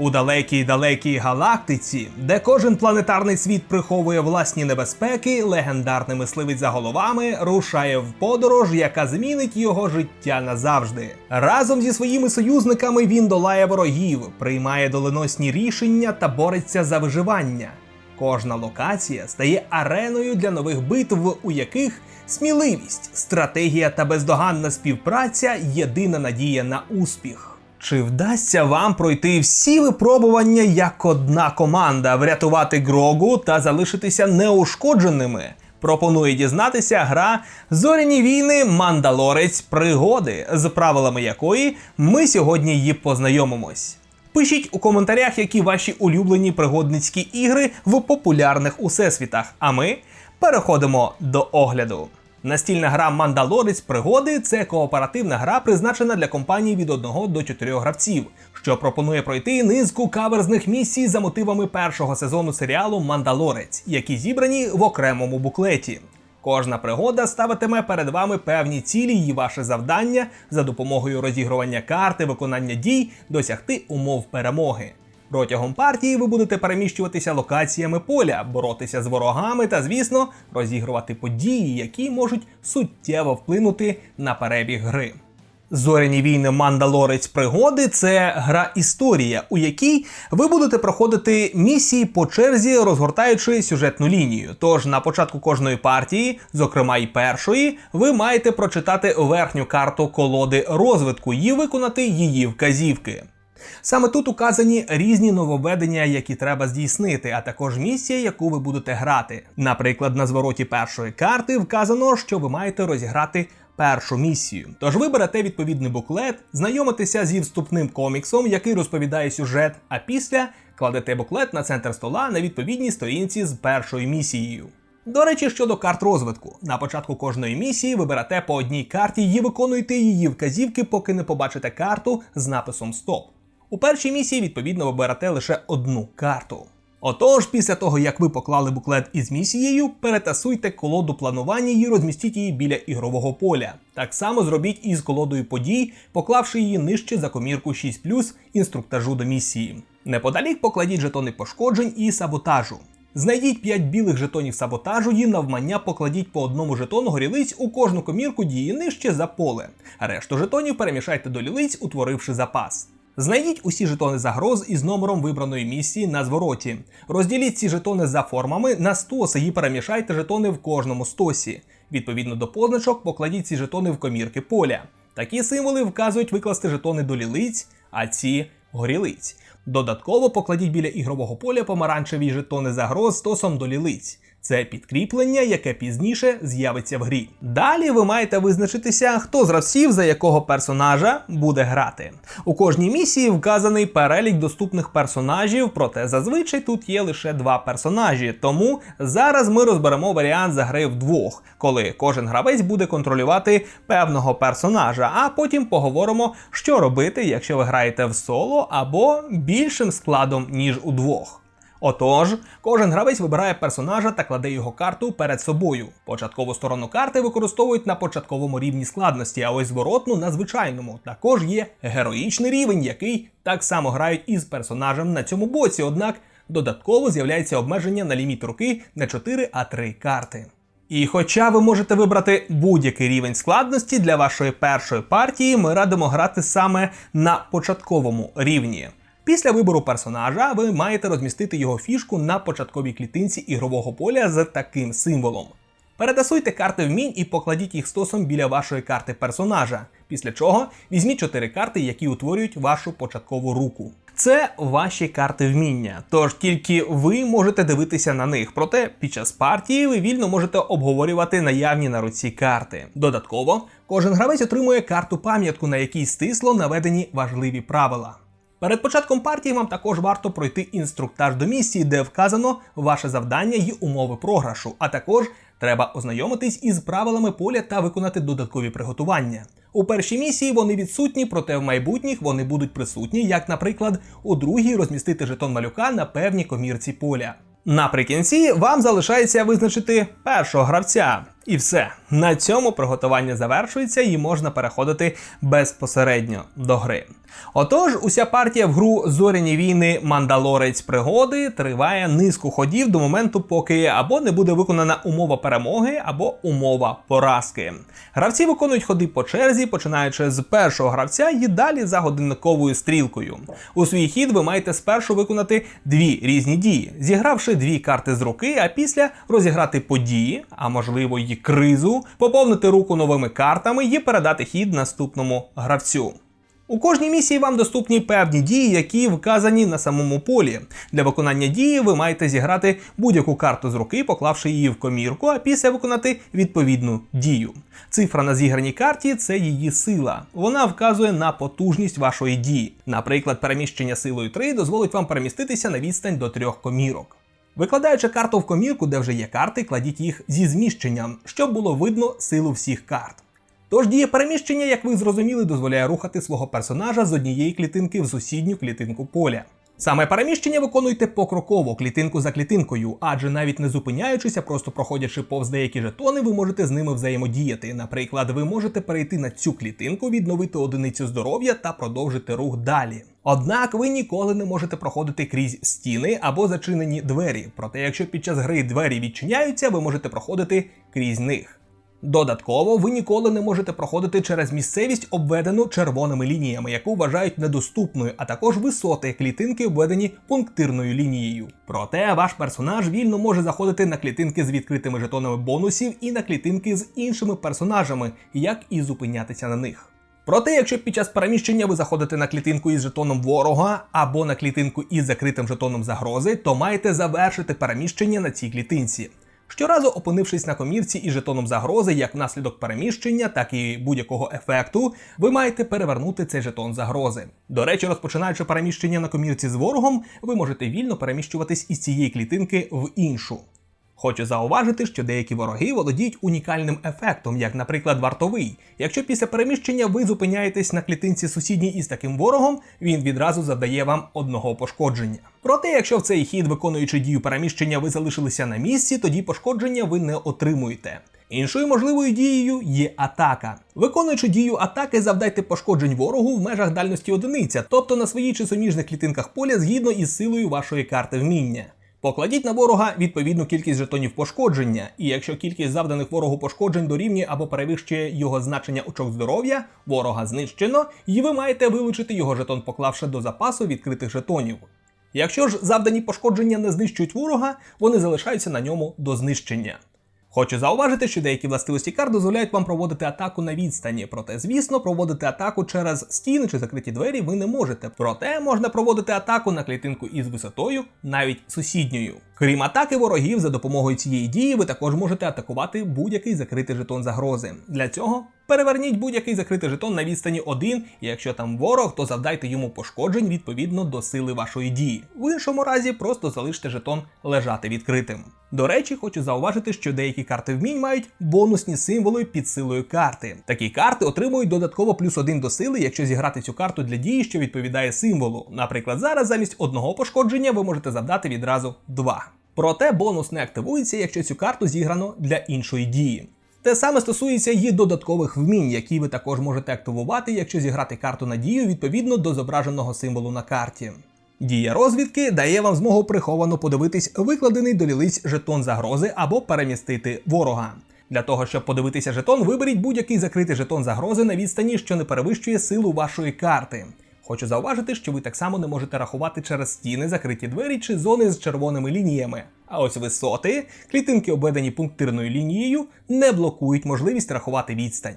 У далекій далекій галактиці, де кожен планетарний світ приховує власні небезпеки, легендарний мисливець за головами рушає в подорож, яка змінить його життя назавжди. Разом зі своїми союзниками він долає ворогів, приймає доленосні рішення та бореться за виживання. Кожна локація стає ареною для нових битв, у яких сміливість, стратегія та бездоганна співпраця єдина надія на успіх. Чи вдасться вам пройти всі випробування як одна команда, врятувати Грогу та залишитися неушкодженими? Пропонує дізнатися гра Зоряні війни Мандалорець пригоди, з правилами якої ми сьогодні її познайомимось. Пишіть у коментарях, які ваші улюблені пригодницькі ігри в популярних усесвітах. А ми переходимо до огляду. Настільна гра Мандалорець пригоди це кооперативна гра, призначена для компаній від 1 до 4 гравців, що пропонує пройти низку каверзних місій за мотивами першого сезону серіалу Мандалорець, які зібрані в окремому буклеті. Кожна пригода ставитиме перед вами певні цілі і ваше завдання за допомогою розігрування карти, виконання дій, досягти умов перемоги. Протягом партії ви будете переміщуватися локаціями поля, боротися з ворогами та, звісно, розігрувати події, які можуть суттєво вплинути на перебіг гри. Зоряні війни Мандалорець пригоди це гра історія, у якій ви будете проходити місії по черзі, розгортаючи сюжетну лінію. Тож на початку кожної партії, зокрема й першої, ви маєте прочитати верхню карту колоди розвитку і виконати її вказівки. Саме тут указані різні нововведення, які треба здійснити, а також місія, яку ви будете грати. Наприклад, на звороті першої карти вказано, що ви маєте розіграти першу місію. Тож ви берете відповідний буклет, знайомитеся зі вступним коміксом, який розповідає сюжет, а після кладете буклет на центр стола на відповідній сторінці з першою місією. До речі, щодо карт розвитку, на початку кожної місії ви берете по одній карті і виконуєте її вказівки, поки не побачите карту з написом Стоп. У першій місії, відповідно, ви берете лише одну карту. Отож, після того, як ви поклали буклет із місією, перетасуйте колоду планування і розмістіть її біля ігрового поля. Так само зробіть і з колодою подій, поклавши її нижче за комірку 6 інструктажу до місії. Неподалік покладіть жетони пошкоджень і саботажу. Знайдіть 5 білих жетонів саботажу і навмання покладіть по одному жетону горілиць у кожну комірку дії нижче за поле. Решту жетонів перемішайте до лілиць, утворивши запас. Знайдіть усі жетони загроз із номером вибраної місії на звороті. Розділіть ці жетони за формами на стоси і перемішайте жетони в кожному стосі. Відповідно до позначок, покладіть ці жетони в комірки поля. Такі символи вказують викласти жетони до лілиць, а ці горілиць. Додатково покладіть біля ігрового поля помаранчеві жетони загроз стосом до лілиць. Це підкріплення, яке пізніше з'явиться в грі. Далі ви маєте визначитися, хто з гравців за якого персонажа буде грати. У кожній місії вказаний перелік доступних персонажів, проте зазвичай тут є лише два персонажі. Тому зараз ми розберемо варіант за гри вдвох, коли кожен гравець буде контролювати певного персонажа, а потім поговоримо, що робити, якщо ви граєте в соло або більшим складом, ніж удвох. Отож, кожен гравець вибирає персонажа та кладе його карту перед собою. Початкову сторону карти використовують на початковому рівні складності, а ось зворотну на звичайному. Також є героїчний рівень, який так само грають із персонажем на цьому боці, однак додатково з'являється обмеження на ліміт руки не 4, а 3 карти. І хоча ви можете вибрати будь-який рівень складності для вашої першої партії, ми радимо грати саме на початковому рівні. Після вибору персонажа ви маєте розмістити його фішку на початковій клітинці ігрового поля з таким символом. Перетасуйте карти вмінь і покладіть їх стосом біля вашої карти персонажа, після чого візьміть 4 карти, які утворюють вашу початкову руку. Це ваші карти вміння, тож тільки ви можете дивитися на них. Проте під час партії ви вільно можете обговорювати наявні на руці карти. Додатково, кожен гравець отримує карту пам'ятку, на якій стисло наведені важливі правила. Перед початком партії вам також варто пройти інструктаж до місії, де вказано ваше завдання і умови програшу, а також треба ознайомитись із правилами поля та виконати додаткові приготування. У першій місії вони відсутні, проте в майбутніх вони будуть присутні, як, наприклад, у другій розмістити жетон малюка на певній комірці поля. Наприкінці вам залишається визначити першого гравця. І все. На цьому приготування завершується і можна переходити безпосередньо до гри. Отож, уся партія в гру Зоряні війни Мандалорець пригоди триває низку ходів до моменту, поки або не буде виконана умова перемоги, або умова поразки. Гравці виконують ходи по черзі, починаючи з першого гравця і далі за годинниковою стрілкою. У свій хід ви маєте спершу виконати дві різні дії, зігравши дві карти з руки, а після розіграти події, а можливо й кризу, поповнити руку новими картами і передати хід наступному гравцю. У кожній місії вам доступні певні дії, які вказані на самому полі. Для виконання дії ви маєте зіграти будь-яку карту з руки, поклавши її в комірку, а після виконати відповідну дію. Цифра на зіграній карті це її сила. Вона вказує на потужність вашої дії. Наприклад, переміщення силою 3 дозволить вам переміститися на відстань до трьох комірок. Викладаючи карту в комірку, де вже є карти, кладіть їх зі зміщенням, щоб було видно силу всіх карт. Тож дія переміщення, як ви зрозуміли, дозволяє рухати свого персонажа з однієї клітинки в сусідню клітинку поля. Саме переміщення виконуйте покроково, клітинку за клітинкою, адже навіть не зупиняючися, просто проходячи повз деякі жетони, ви можете з ними взаємодіяти. Наприклад, ви можете перейти на цю клітинку, відновити одиницю здоров'я та продовжити рух далі. Однак ви ніколи не можете проходити крізь стіни або зачинені двері. Проте, якщо під час гри двері відчиняються, ви можете проходити крізь них. Додатково, ви ніколи не можете проходити через місцевість, обведену червоними лініями, яку вважають недоступною, а також висоти клітинки, обведені пунктирною лінією. Проте ваш персонаж вільно може заходити на клітинки з відкритими жетонами бонусів і на клітинки з іншими персонажами, як і зупинятися на них. Проте, якщо під час переміщення ви заходите на клітинку із жетоном ворога або на клітинку із закритим жетоном загрози, то маєте завершити переміщення на цій клітинці. Щоразу опинившись на комірці із жетоном загрози, як внаслідок переміщення, так і будь-якого ефекту, ви маєте перевернути цей жетон загрози. До речі, розпочинаючи переміщення на комірці з ворогом, ви можете вільно переміщуватись із цієї клітинки в іншу. Хочу зауважити, що деякі вороги володіють унікальним ефектом, як, наприклад, вартовий. Якщо після переміщення ви зупиняєтесь на клітинці сусідній із таким ворогом, він відразу завдає вам одного пошкодження. Проте, якщо в цей хід, виконуючи дію переміщення, ви залишилися на місці, тоді пошкодження ви не отримуєте. Іншою можливою дією є атака. Виконуючи дію атаки, завдайте пошкоджень ворогу в межах дальності одиниця, тобто на своїй чи суміжних клітинках поля згідно із силою вашої карти вміння. Покладіть на ворога відповідну кількість жетонів пошкодження, і якщо кількість завданих ворогу пошкоджень дорівнює або перевищує його значення очок здоров'я, ворога знищено, і ви маєте вилучити його жетон, поклавши до запасу відкритих жетонів. Якщо ж завдані пошкодження не знищують ворога, вони залишаються на ньому до знищення. Хочу зауважити, що деякі властивості карт дозволяють вам проводити атаку на відстані. Проте, звісно, проводити атаку через стіни чи закриті двері ви не можете. Проте можна проводити атаку на клітинку із висотою, навіть сусідньою. Крім атаки ворогів, за допомогою цієї дії ви також можете атакувати будь-який закритий жетон загрози. Для цього переверніть будь-який закритий жетон на відстані 1, і якщо там ворог, то завдайте йому пошкоджень відповідно до сили вашої дії. В іншому разі просто залиште жетон лежати відкритим. До речі, хочу зауважити, що деякі карти вмінь мають бонусні символи під силою карти. Такі карти отримують додатково плюс один до сили, якщо зіграти цю карту для дії, що відповідає символу. Наприклад, зараз замість одного пошкодження ви можете завдати відразу два. Проте бонус не активується, якщо цю карту зіграно для іншої дії. Те саме стосується і додаткових вмінь, які ви також можете активувати, якщо зіграти карту на дію відповідно до зображеного символу на карті. Дія розвідки дає вам змогу приховано подивитись викладений до лілиць жетон загрози або перемістити ворога. Для того, щоб подивитися жетон, виберіть будь-який закритий жетон загрози на відстані, що не перевищує силу вашої карти. Хочу зауважити, що ви так само не можете рахувати через стіни, закриті двері чи зони з червоними лініями. А ось висоти, клітинки, обведені пунктирною лінією, не блокують можливість рахувати відстань.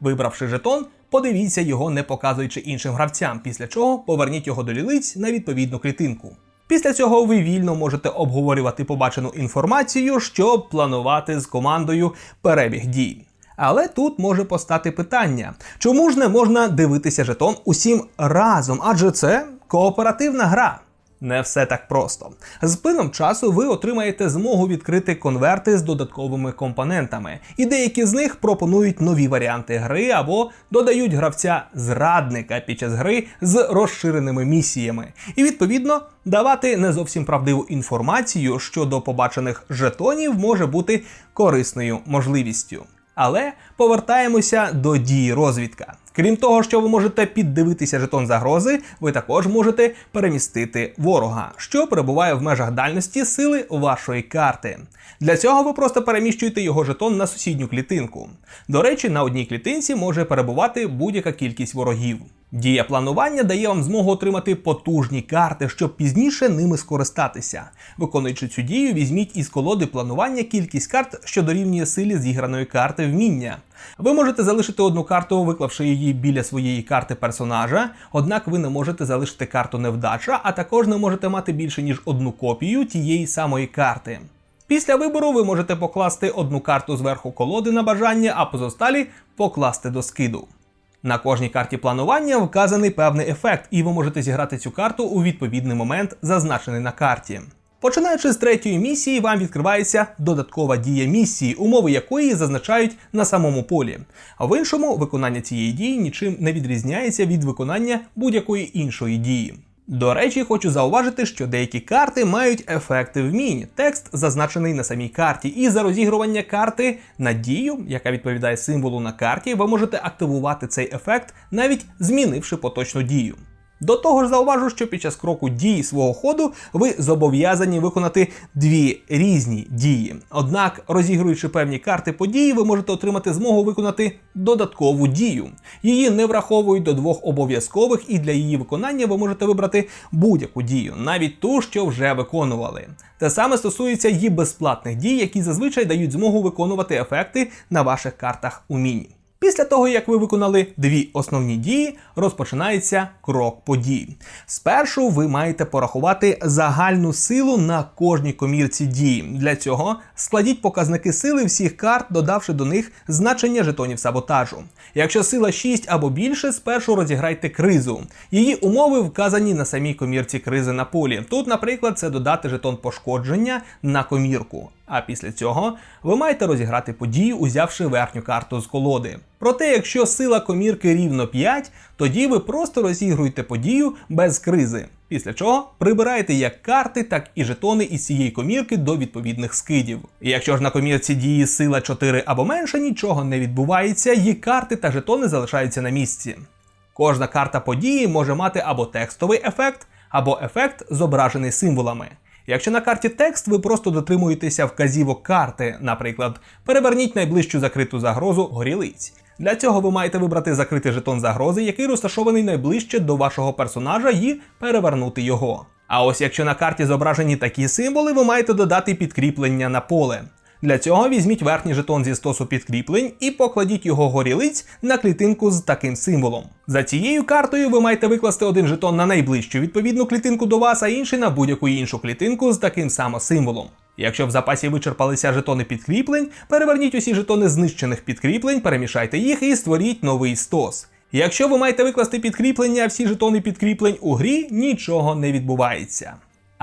Вибравши жетон, подивіться його, не показуючи іншим гравцям, після чого поверніть його до лілиць на відповідну клітинку. Після цього ви вільно можете обговорювати побачену інформацію, щоб планувати з командою перебіг дій. Але тут може постати питання, чому ж не можна дивитися жетон усім разом, адже це кооперативна гра. не все так просто. З плином часу ви отримаєте змогу відкрити конверти з додатковими компонентами, і деякі з них пропонують нові варіанти гри або додають гравця зрадника під час гри з розширеними місіями, і відповідно давати не зовсім правдиву інформацію щодо побачених жетонів може бути корисною можливістю. Але повертаємося до дії розвідка. Крім того, що ви можете піддивитися жетон загрози, ви також можете перемістити ворога, що перебуває в межах дальності сили вашої карти. Для цього ви просто переміщуєте його жетон на сусідню клітинку. До речі, на одній клітинці може перебувати будь-яка кількість ворогів. Дія планування дає вам змогу отримати потужні карти, щоб пізніше ними скористатися. Виконуючи цю дію, візьміть із колоди планування кількість карт, що дорівнює силі зіграної карти вміння. Ви можете залишити одну карту, виклавши її біля своєї карти персонажа, однак ви не можете залишити карту невдача, а також не можете мати більше ніж одну копію тієї самої карти. Після вибору ви можете покласти одну карту зверху колоди на бажання, а позосталі покласти до скиду. На кожній карті планування вказаний певний ефект, і ви можете зіграти цю карту у відповідний момент, зазначений на карті. Починаючи з третьої місії, вам відкривається додаткова дія місії, умови якої зазначають на самому полі. А в іншому виконання цієї дії нічим не відрізняється від виконання будь-якої іншої дії. До речі, хочу зауважити, що деякі карти мають ефекти вмінь. Текст зазначений на самій карті, і за розігрування карти на дію, яка відповідає символу на карті, ви можете активувати цей ефект, навіть змінивши поточну дію. До того ж, зауважу, що під час кроку дії свого ходу ви зобов'язані виконати дві різні дії. Однак, розігруючи певні карти події, ви можете отримати змогу виконати додаткову дію. Її не враховують до двох обов'язкових, і для її виконання ви можете вибрати будь-яку дію, навіть ту, що вже виконували. Те саме стосується і безплатних дій, які зазвичай дають змогу виконувати ефекти на ваших картах умінь. Після того, як ви виконали дві основні дії, розпочинається крок подій. Спершу ви маєте порахувати загальну силу на кожній комірці дії. Для цього складіть показники сили всіх карт, додавши до них значення жетонів саботажу. Якщо сила 6 або більше, спершу розіграйте кризу. Її умови вказані на самій комірці кризи на полі. Тут, наприклад, це додати жетон пошкодження на комірку. А після цього ви маєте розіграти подію, узявши верхню карту з колоди. Проте, якщо сила комірки рівно 5, тоді ви просто розігруєте подію без кризи. Після чого прибираєте як карти, так і жетони із цієї комірки до відповідних скидів. І якщо ж на комірці дії сила 4 або менше, нічого не відбувається, її карти та жетони залишаються на місці. Кожна карта події може мати або текстовий ефект, або ефект, зображений символами. Якщо на карті текст, ви просто дотримуєтеся вказівок карти, наприклад, переверніть найближчу закриту загрозу горілиць. Для цього ви маєте вибрати закритий жетон загрози, який розташований найближче до вашого персонажа, і перевернути його. А ось якщо на карті зображені такі символи, ви маєте додати підкріплення на поле. Для цього візьміть верхній жетон зі стосу підкріплень і покладіть його горілиць на клітинку з таким символом. За цією картою ви маєте викласти один жетон на найближчу відповідну клітинку до вас, а інший на будь-яку іншу клітинку з таким самим символом. Якщо в запасі вичерпалися жетони підкріплень, переверніть усі жетони знищених підкріплень, перемішайте їх і створіть новий стос. Якщо ви маєте викласти підкріплення, всі жетони підкріплень у грі, нічого не відбувається.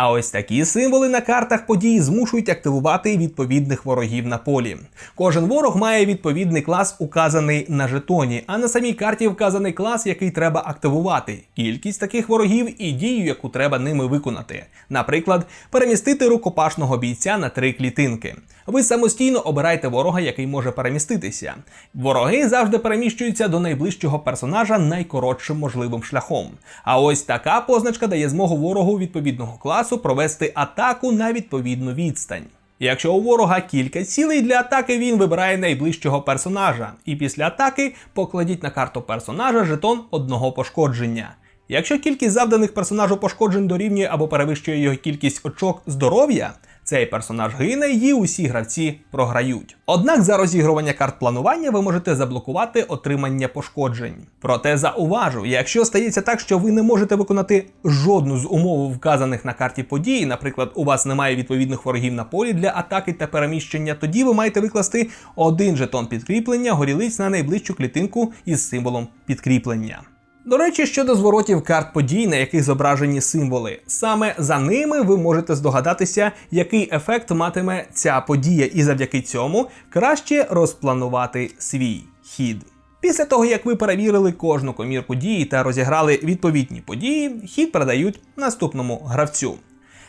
А ось такі символи на картах подій змушують активувати відповідних ворогів на полі. Кожен ворог має відповідний клас, указаний на жетоні, а на самій карті вказаний клас, який треба активувати, кількість таких ворогів і дію, яку треба ними виконати. Наприклад, перемістити рукопашного бійця на три клітинки. Ви самостійно обираєте ворога, який може переміститися. Вороги завжди переміщуються до найближчого персонажа найкоротшим можливим шляхом. А ось така позначка дає змогу ворогу відповідного класу провести атаку на відповідну відстань. Якщо у ворога кілька цілей для атаки, він вибирає найближчого персонажа, і після атаки покладіть на карту персонажа жетон одного пошкодження. Якщо кількість завданих персонажу пошкоджень дорівнює або перевищує його кількість очок здоров'я, цей персонаж гине і усі гравці програють. Однак за розігрування карт планування ви можете заблокувати отримання пошкоджень. Проте зауважу, якщо стається так, що ви не можете виконати жодну з умов вказаних на карті події, наприклад, у вас немає відповідних ворогів на полі для атаки та переміщення, тоді ви маєте викласти один жетон підкріплення горілиць на найближчу клітинку із символом підкріплення. До речі, щодо зворотів карт подій, на яких зображені символи, саме за ними ви можете здогадатися, який ефект матиме ця подія, і завдяки цьому краще розпланувати свій хід. Після того, як ви перевірили кожну комірку дії та розіграли відповідні події, хід передають наступному гравцю.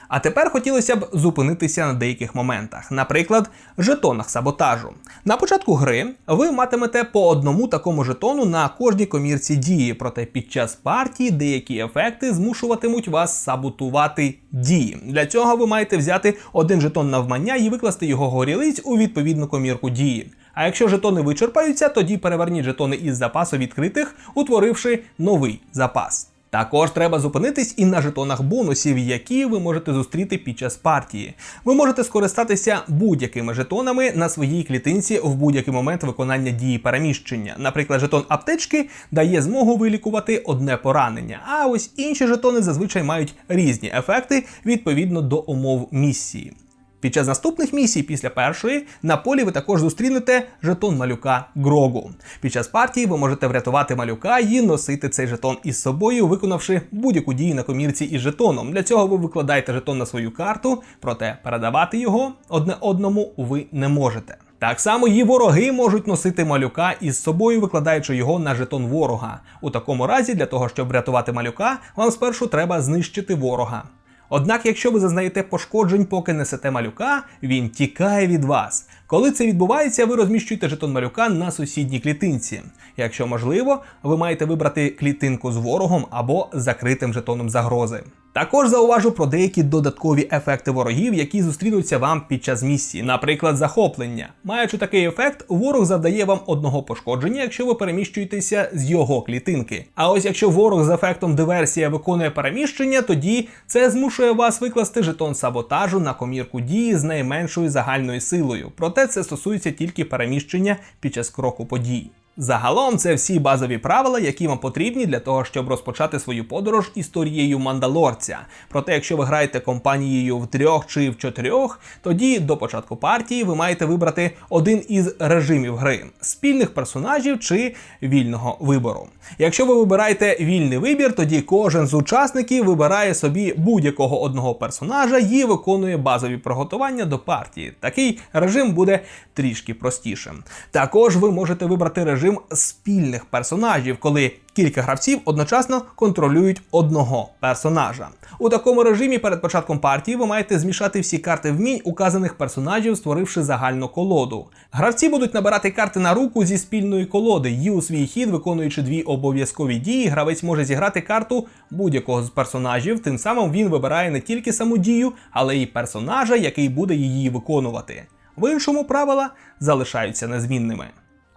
А тепер хотілося б зупинитися на деяких моментах, наприклад, жетонах саботажу. На початку гри ви матимете по одному такому жетону на кожній комірці дії, проте під час партії деякі ефекти змушуватимуть вас саботувати дії. Для цього ви маєте взяти один жетон навмання і викласти його горілиць у відповідну комірку дії. А якщо жетони вичерпаються, тоді переверніть жетони із запасу відкритих, утворивши новий запас. Також треба зупинитись і на жетонах бонусів, які ви можете зустріти під час партії. Ви можете скористатися будь-якими жетонами на своїй клітинці в будь-який момент виконання дії переміщення. Наприклад, жетон аптечки дає змогу вилікувати одне поранення, а ось інші жетони зазвичай мають різні ефекти відповідно до умов місії. Під час наступних місій після першої на полі ви також зустрінете жетон малюка Грогу. Під час партії ви можете врятувати малюка і носити цей жетон із собою, виконавши будь-яку дію на комірці із жетоном. Для цього ви викладаєте жетон на свою карту, проте передавати його одне одному ви не можете. Так само її вороги можуть носити малюка із собою, викладаючи його на жетон ворога. У такому разі, для того, щоб врятувати малюка, вам спершу треба знищити ворога. Однак, якщо ви зазнаєте пошкоджень, поки несете малюка, він тікає від вас. Коли це відбувається, ви розміщуєте жетон малюка на сусідній клітинці. Якщо можливо, ви маєте вибрати клітинку з ворогом або закритим жетоном загрози. Також зауважу про деякі додаткові ефекти ворогів, які зустрінуться вам під час місії, наприклад, захоплення. Маючи такий ефект, ворог завдає вам одного пошкодження, якщо ви переміщуєтеся з його клітинки. А ось якщо ворог з ефектом диверсія виконує переміщення, тоді це змушує вас викласти жетон саботажу на комірку дії з найменшою загальною силою. Проте це стосується тільки переміщення під час кроку подій. Загалом це всі базові правила, які вам потрібні для того, щоб розпочати свою подорож історією мандалорця. Проте, якщо ви граєте компанією в трьох чи в чотирьох, тоді до початку партії ви маєте вибрати один із режимів гри спільних персонажів чи вільного вибору. Якщо ви вибираєте вільний вибір, тоді кожен з учасників вибирає собі будь-якого одного персонажа і виконує базові приготування до партії. Такий режим буде трішки простішим. Також ви можете вибрати режим спільних персонажів, коли кілька гравців одночасно контролюють одного персонажа. У такому режимі перед початком партії ви маєте змішати всі карти вмінь указаних персонажів, створивши загальну колоду. Гравці будуть набирати карти на руку зі спільної колоди, і у свій хід, виконуючи дві обов'язкові дії, гравець може зіграти карту будь-якого з персонажів. Тим самим він вибирає не тільки саму дію, але й персонажа, який буде її виконувати. В іншому правила залишаються незмінними.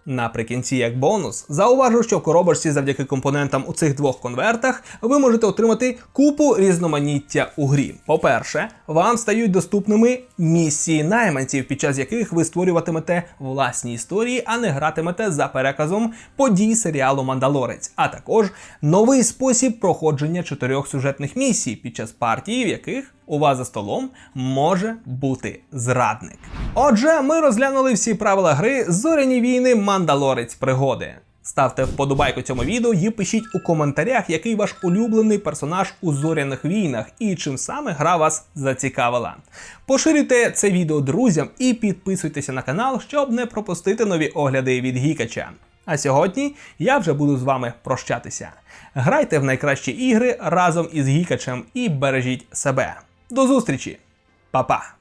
Наприкінці, як бонус, зауважу, що в коробочці завдяки компонентам у цих двох конвертах ви можете отримати купу різноманіття у грі. По-перше, вам стають доступними місії найманців, під час яких ви створюватимете власні історії, а не гратимете за переказом подій серіалу Мандалорець, а також новий спосіб проходження чотирьох сюжетних місій під час партії, в яких у вас за столом може бути зрадник. Отже, ми розглянули всі правила гри Зоряні війни Мандалорець пригоди. Ставте вподобайку цьому відео і пишіть у коментарях, який ваш улюблений персонаж у зоряних війнах і чим саме гра вас зацікавила. Поширюйте це відео друзям і підписуйтеся на канал, щоб не пропустити нові огляди від Гікача. А сьогодні я вже буду з вами прощатися. Грайте в найкращі ігри разом із Гікачем і бережіть себе. До зустрічі, Па-па!